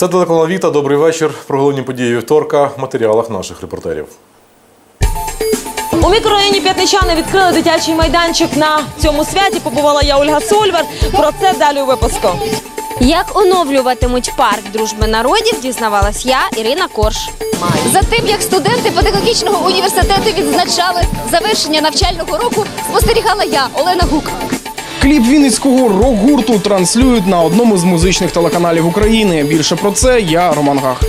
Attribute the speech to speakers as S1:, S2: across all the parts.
S1: Це телеканал Віта. Добрий вечір. Про головні події вівторка в матеріалах наших репортерів.
S2: У мікрорайоні П'ятничани відкрили дитячий майданчик. На цьому святі побувала я Ольга Сольвер. Про це далі у випуску.
S3: Як оновлюватимуть парк дружби народів, дізнавалась я, Ірина Корж.
S4: За тим, як студенти педагогічного університету відзначали завершення навчального року, спостерігала я, Олена Гук.
S5: Кліп Вінницького рок-гурту транслюють на одному з музичних телеканалів України. Більше про це я Роман Гах.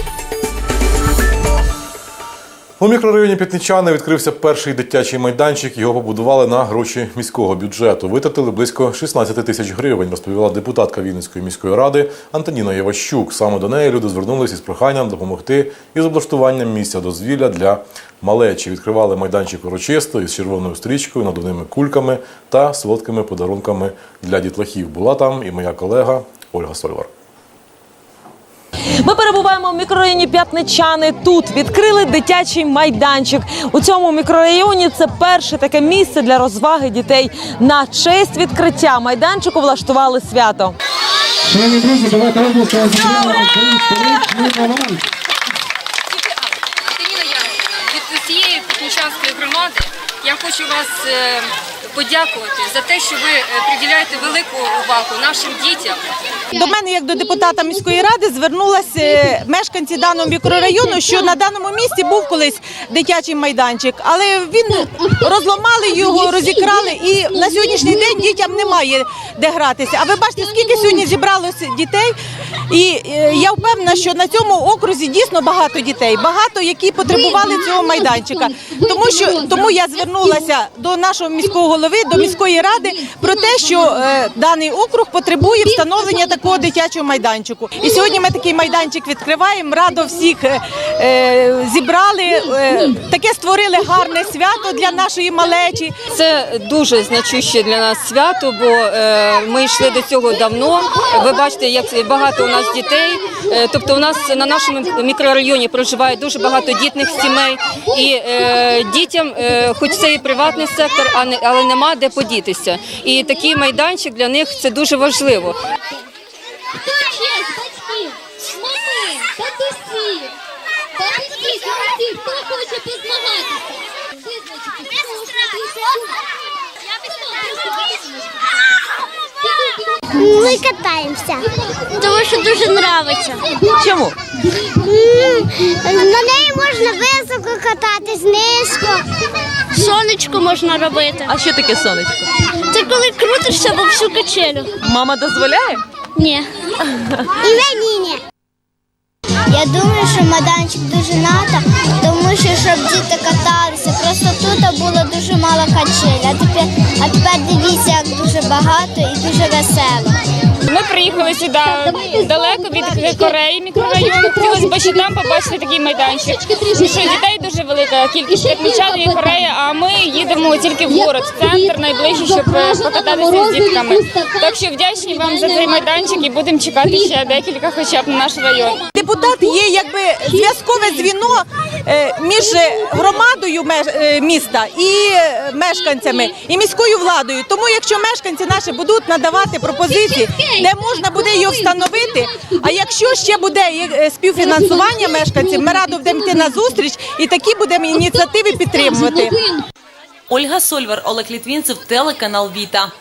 S1: У мікрорайоні П'ятничани відкрився перший дитячий майданчик. Його побудували на гроші міського бюджету. Витратили близько 16 тисяч гривень, розповіла депутатка Вінницької міської ради Антоніна Єващук. Саме до неї люди звернулися із проханням допомогти із облаштуванням місця дозвілля для малечі. Відкривали майданчик урочисто із червоною стрічкою, надувними кульками та солодкими подарунками для дітлахів. Була там і моя колега Ольга Сольвар.
S2: Ми перебуваємо в мікрорайоні П'ятничани. Тут відкрили дитячий майданчик. У цьому мікрорайоні це перше таке місце для розваги дітей. На честь відкриття майданчику влаштували свято.
S6: Шановні друзі, давайте обласка зібрали момент.
S7: Антоніна я від усієї Путнічанської громади я хочу вас е, подякувати за те, що ви е, приділяєте велику увагу нашим дітям.
S8: До мене, як до депутата міської ради, звернулися мешканці даного мікрорайону, що на даному місці був колись дитячий майданчик, але він розламали його, розікрали, і на сьогоднішній день дітям немає де гратися. А ви бачите, скільки сьогодні зібралося дітей, і е, я впевнена, що на цьому окрузі дійсно багато дітей, багато які потребували цього майданчика. Тому що тому я звернулася до нашого міського голови, до міської ради про те, що е, даний округ потребує встановлення такого дитячого майданчику. І сьогодні ми такий майданчик відкриваємо. Радо всіх е, е, зібрали, таке створили гарне свято для нашої малечі.
S7: Це дуже значуще для нас свято, бо ми йшли до цього давно. Ви бачите, як багато у нас дітей. Тобто, у нас на нашому мікрорайоні проживає дуже багато дітних сімей, і дітям, хоч це і приватний сектор, а не але нема де подітися. І такий майданчик для них це дуже важливо.
S9: Хто хоче позмагатися?
S10: Ми катаємося. Тому що дуже подобається.
S2: Чому?
S10: На неї можна високо кататись, низько. Сонечко можна робити.
S2: А що таке сонечко?
S10: Це коли крутишся во всю качелю.
S2: Мама дозволяє?
S10: Ні. І мені ні. Я думаю, що майданчик дуже надо, тому що щоб діти каталися. Просто тут було дуже мало качель, а тепер, а тепер дивіться, як дуже багато і дуже весело.
S7: Ми приїхали сюди далеко від Кореї мікрорайону. Хотілося б ще там побачити такий майданчик. Тому що дітей дуже велика кількість П'ятничан і Корея, а ми їдемо тільки в город, в центр найближче, щоб е, покататися з дітками. Так що вдячні вам за цей майданчик і будемо чекати ще декілька, хоча б на наш район.
S8: Депутат є якби зв'язкове дзвіно між громадою е, міста і е, мешканцями, і міською владою. Тому, якщо мешканці наші будуть надавати пропозиції, де можна буде його встановити. А якщо ще буде е, співфінансування мешканців, ми радо будемо йти на зустріч і такі будемо ініціативи підтримувати.
S2: Ольга Сольвер, Олег Літвінцев, телеканал Віта.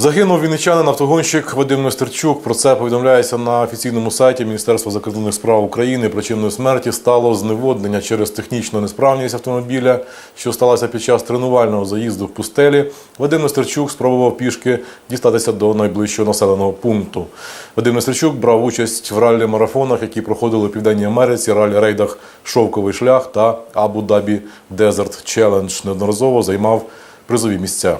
S1: Загинув вінничанин автогонщик Вадим Нестерчук. Про це повідомляється на офіційному сайті Міністерства закордонних справ України. Причиною смерті стало зневоднення через технічну несправність автомобіля, що сталося під час тренувального заїзду в пустелі. Вадим Нестерчук спробував пішки дістатися до найближчого населеного пункту. Вадим Нестерчук брав участь в раллі-марафонах, які проходили у Південній Америці, раллі-рейдах Шовковий шлях та Абу-Дабі Дезерт Челендж. Неодноразово займав призові місця.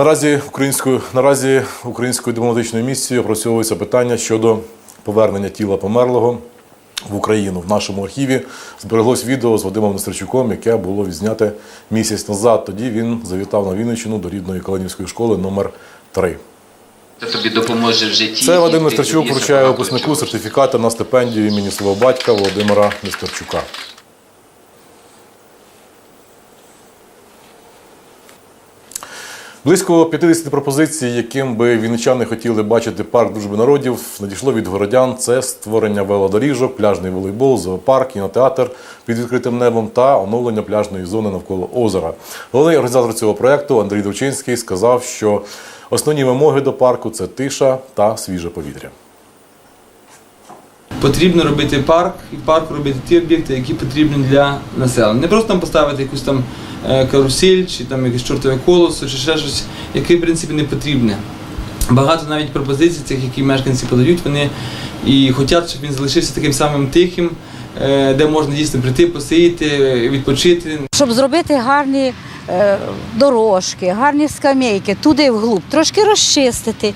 S1: Наразі українською наразі українською дипломатичною місією опрацьовується питання щодо повернення тіла померлого в Україну. В нашому архіві збереглось відео з Вадимом Нестерчуком, яке було відзняте місяць назад. Тоді він завітав на Вінниччину до рідної Калинівської школи номер 3
S11: Це тобі допоможе в житті.
S1: Це Вадим Нестерчук вручає випускнику сертифікати на стипендію імені свого батька Володимира Нестерчука. Близько 50 пропозицій, яким би вінничани хотіли бачити парк дружби народів, надійшло від городян. Це створення велодоріжок, пляжний волейбол, зоопарк, кінотеатр під відкритим небом та оновлення пляжної зони навколо озера. Головний організатор цього проекту Андрій Довчинський сказав, що основні вимоги до парку це тиша та свіже повітря.
S12: Потрібно робити парк і в парку робити ті об'єкти, які потрібні для населення. Не просто там поставити якусь там карусель чи там якесь чортове колесо, чи ще щось, яке в принципі не потрібне. Багато навіть пропозицій цих, які мешканці подають, вони і хочуть, щоб він залишився таким самим тихим, е, де можна дійсно прийти, посидіти, відпочити.
S13: щоб зробити гарні е, дорожки, гарні скамейки, туди вглуб, трошки розчистити,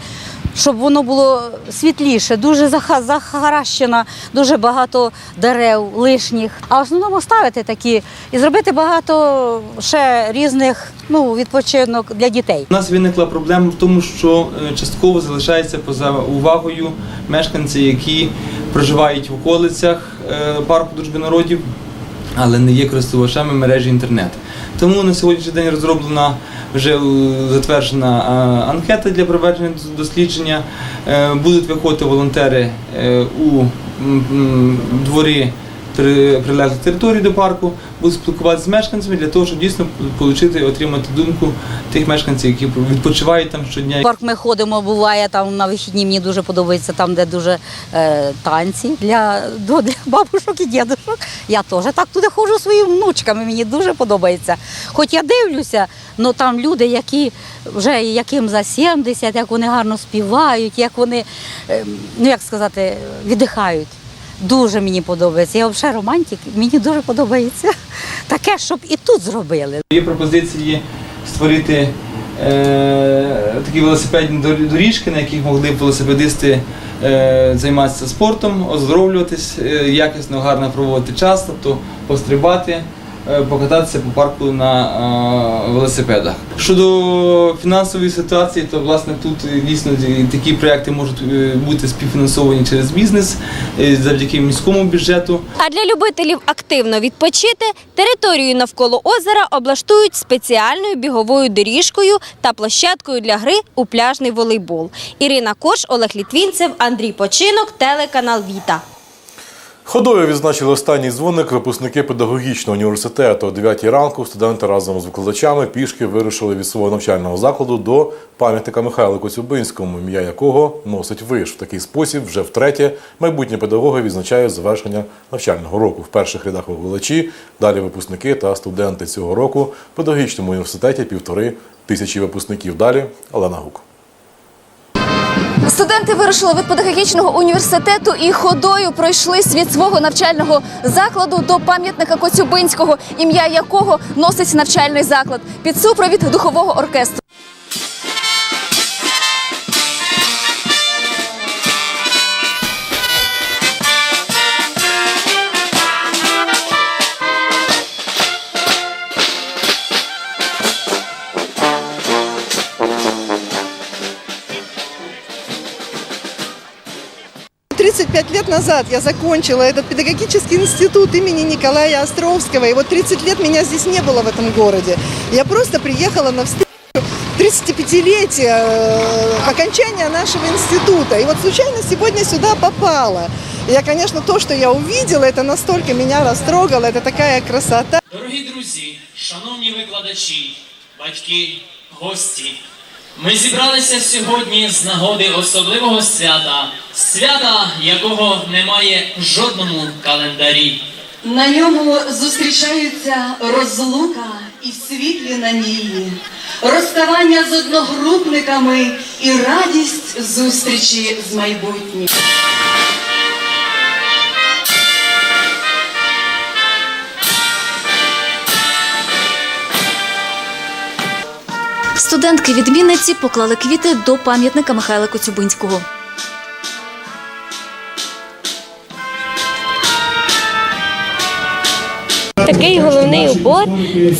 S13: щоб воно було світліше, дуже заха- захаращено, дуже багато дерев лишніх. А в основному ставити такі і зробити багато ще різних ну, відпочинок для дітей.
S12: У нас виникла проблема в тому, що е, частково залишається поза увагою мешканці, які проживають в околицях е, парку дружби народів, але не є користувачами мережі інтернет. Тому на сьогоднішній день розроблена вже затверджена анкета для проведення дослідження. Е, Будуть виходити волонтери е, у дворі при- прилеглих територій до парку, будуть спілкуватися з мешканцями для того, щоб дійсно отримати, отримати думку тих мешканців, які відпочивають там щодня.
S13: Парк ми ходимо, буває там на вихідні. Мені дуже подобається там, де дуже е, танці для, для бабушок і дідушок. Я теж так туди ходжу своїми внучками. Мені дуже подобається. Хоч я дивлюся, але там люди, які вже яким за 70, як вони гарно співають, як вони, е, ну як сказати, віддихають. Дуже мені подобається. Я взагалі романтик, мені дуже подобається. Таке, щоб і тут зробили.
S12: Є пропозиції створити е, такі велосипедні дор- доріжки, на яких могли б велосипедисти е, займатися спортом, оздоровлюватись, е, якісно, гарно проводити час, тобто пострибати, покататися по парку на е, велосипедах. Щодо фінансової ситуації, то власне тут е, дійсно такі проекти можуть е, бути співфінансовані через бізнес е, завдяки міському бюджету.
S3: А для любителів активно відпочити територію навколо озера облаштують спеціальною біговою доріжкою та площадкою для гри у пляжний волейбол. Ірина Кош, Олег Літвінцев, Андрій Починок, телеканал Віта.
S1: Ходою відзначили останній дзвоник випускники педагогічного університету. О 9 ранку студенти разом з викладачами пішки вирушили від свого навчального закладу до пам'ятника Михайлу Коцюбинському, ім'я якого носить виш. В такий спосіб вже втретє майбутні педагоги відзначають завершення навчального року. В перших рядах викладачі, далі випускники та студенти цього року в педагогічному університеті півтори тисячі випускників. Далі Олена Гук.
S4: Студенти вирушили від педагогічного університету і ходою пройшлись від свого навчального закладу до пам'ятника Коцюбинського, ім'я якого носить навчальний заклад під супровід духового оркестру.
S14: Тридцать пять лет назад я закончила этот педагогический институт имени Николая Островского. И вот 30 лет меня здесь не было в этом городе. Я просто приехала на встречу 35-летия э, окончания нашего института. И вот случайно сегодня сюда попала. И Я, конечно, то, что я увидела, это настолько меня растрогало, это такая красота.
S15: Дорогі друзі, шановні викладачі, батьки, гості, Ми зібралися сьогодні з нагоди особливого свята, свята, якого немає в жодному календарі.
S16: На ньому зустрічаються розлука і світлі надії, розставання з одногрупниками і радість зустрічі з майбутнім.
S4: Студентки-відмінниці поклали квіти до пам'ятника Михайла Коцюбинського.
S17: Такий головний убор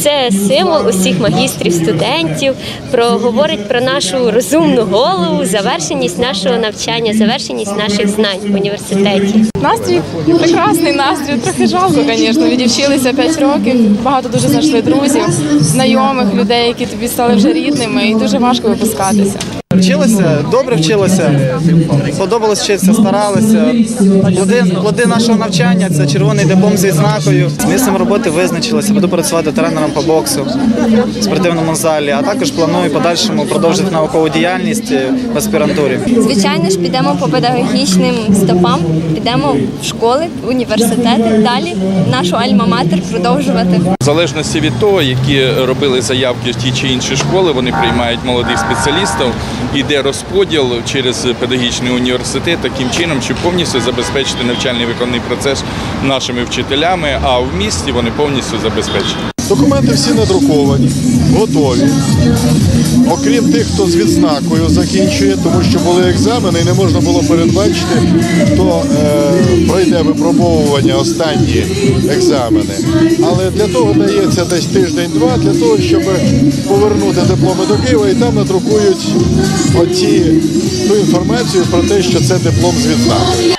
S17: це символ усіх магістрів, студентів, про говорить про нашу розумну голову, завершеність нашого навчання, завершеність наших знань в університеті.
S18: Настрій прекрасний настрій. Трохи жалко, звісно. Відівчилися 5 років. Багато дуже знайшли друзів, знайомих людей, які тобі стали вже рідними, і дуже важко випускатися.
S19: Вчилися, добре вчилися, подобалось вчитися, старалися. Плоди, плоди нашого навчання це червоний диплом з відзнакою. З місцем роботи визначилися, буду працювати тренером по боксу в спортивному залі, а також планую подальшому продовжити наукову діяльність в аспірантурі.
S3: Звичайно ж, підемо по педагогічним стопам, підемо в школи, в університети, далі нашу альма-матер продовжувати.
S20: В залежності від того, які робили заявки в ті чи інші школи, вони приймають молодих спеціалістів. Іде розподіл через педагогічний університет таким чином, щоб повністю забезпечити навчальний виконний процес нашими вчителями, а в місті вони повністю забезпечені.
S21: Документи всі надруковані, готові. Окрім тих, хто з відзнакою закінчує, тому що були екзамени і не можна було передбачити, хто е, пройде випробовування останні екзамени. Але для того дається десь тиждень-два для того, щоб повернути дипломи до Києва і там надрукують оті, ту інформацію про те, що це диплом з відзнакою.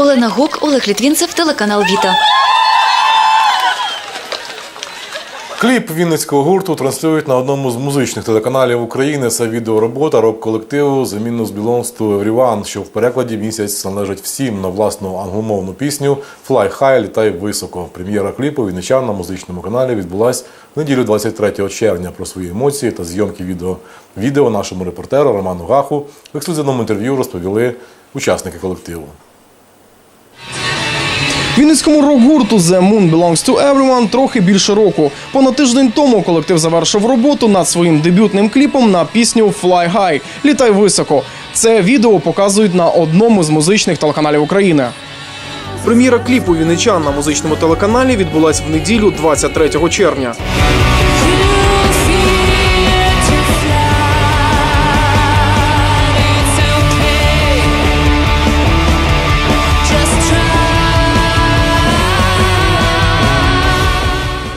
S4: Олена Гук, Олег Літвінцев, телеканал Віта.
S1: Кліп вінницького гурту транслюють на одному з музичних телеканалів України. Це відеоробота рок-колективу Minus Belongs to Everyone, що в перекладі місяць належить всім на власну англомовну пісню Fly High, літай високо. Прем'єра кліпу вінничан на музичному каналі відбулась в неділю 23 червня. Про свої емоції та зйомки відео відео нашому репортеру Роману Гаху в ексклюзивному інтерв'ю розповіли учасники колективу.
S5: Вінницькому рок-гурту The Moon Belongs to Everyone трохи більше року. Понад тиждень тому колектив завершив роботу над своїм дебютним кліпом на пісню Fly High – Літай високо. Це відео показують на одному з музичних телеканалів України. Прем'єра кліпу вінничан на музичному телеканалі відбулася в неділю 23 червня.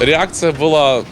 S22: Реакция была,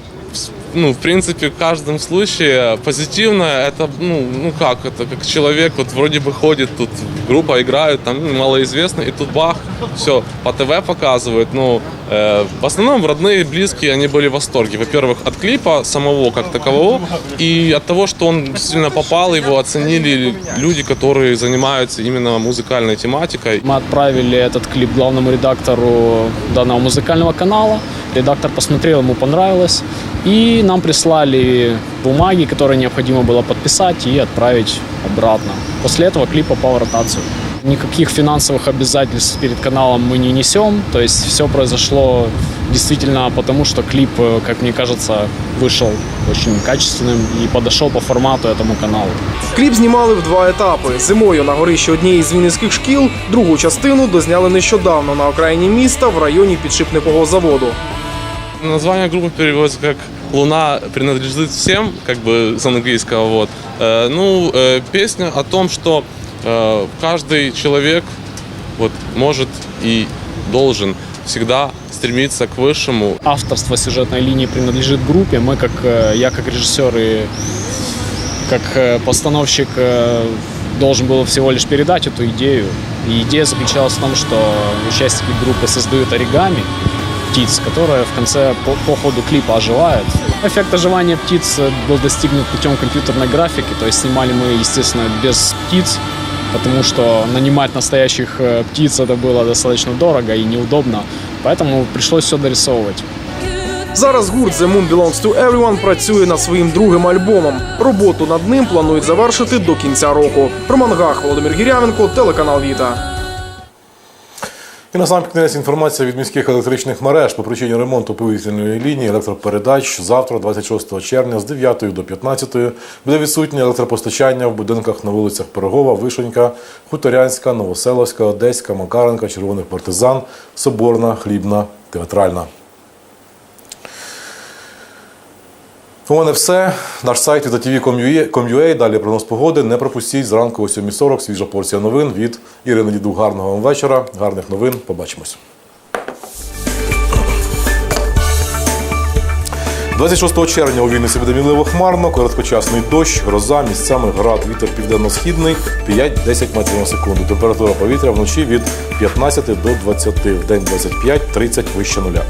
S22: ну, в принципе, в каждом случае позитивная. Это, ну, ну как, это как человек вот вроде бы ходит, тут группа играет, там ну, малоизвестно, и тут бах, все, по ТВ показывают. Ну, э, в основном родные, близкие, они были в восторге. Во-первых, от клипа самого как такового, и от того, что он действительно попал, его оценили люди, которые занимаются именно музыкальной тематикой.
S23: Мы отправили этот клип главному редактору данного музыкального канала. Редактор посмотрел, ему понравилось. И нам прислали бумаги, которые необходимо было подписать и отправить обратно. После этого клип попал в ротацию. Никаких финансовых обязательств перед каналом мы не несем. То есть все произошло действительно потому, что клип, э, как мне кажется, вышел очень качественным и подошел по формату этому каналу.
S5: Кліп знімали в два етапи. Зимою на горищі однієї з вінницьких шкіл, другу частину дозняли нещодавно на окраїні міста в районі підшипникового заводу.
S22: Название группы переводится как «Луна принадлежит всем», как бы с английского. Вот. Э, ну, э, песня о том, что э, каждый человек вот, может и должен всегда стремиться к высшему.
S23: Авторство сюжетной линии принадлежит группе. Мы, как э, я, как режиссер и как э, постановщик, э, должен был всего лишь передать эту идею. И идея заключалась в том, что участники группы создают оригами птиц, которые в конце по, по ходу клипа оживают. Эффект оживания птиц э, был достигнут путем компьютерной графики, то есть снимали мы, естественно, без птиц, потому что нанимать настоящих э, птиц это было достаточно дорого и неудобно, поэтому пришлось все дорисовывать.
S5: Зараз гурт The Moon Belongs to Everyone працює над своїм другим альбомом. Роботу над ним планують завершити до кінця року. Роман Гах, Володимир Гірявенко, телеканал Віта.
S1: І на сам кінець інформація від міських електричних мереж по причині ремонту повітряної лінії електропередач завтра, 26 червня, з 9 до 15 буде відсутнє електропостачання в будинках на вулицях Пирогова, Вишенька, Хуторянська, Новоселовська, Одеська, Макаренка, Червоних партизан, Соборна, Хлібна, Театральна. У мене все. Наш сайт вітатv.com.ua. Далі прогноз погоди. Не пропустіть зранку о 7.40. Свіжа порція новин від Ірини Діду. Гарного вам вечора. Гарних новин. Побачимось. 26 червня у Вінниці буде мінливо хмарно, короткочасний дощ, гроза, місцями град, вітер південно-східний 5-10 метрів на секунду. Температура повітря вночі від 15 до 20, в день 25-30 вище нуля.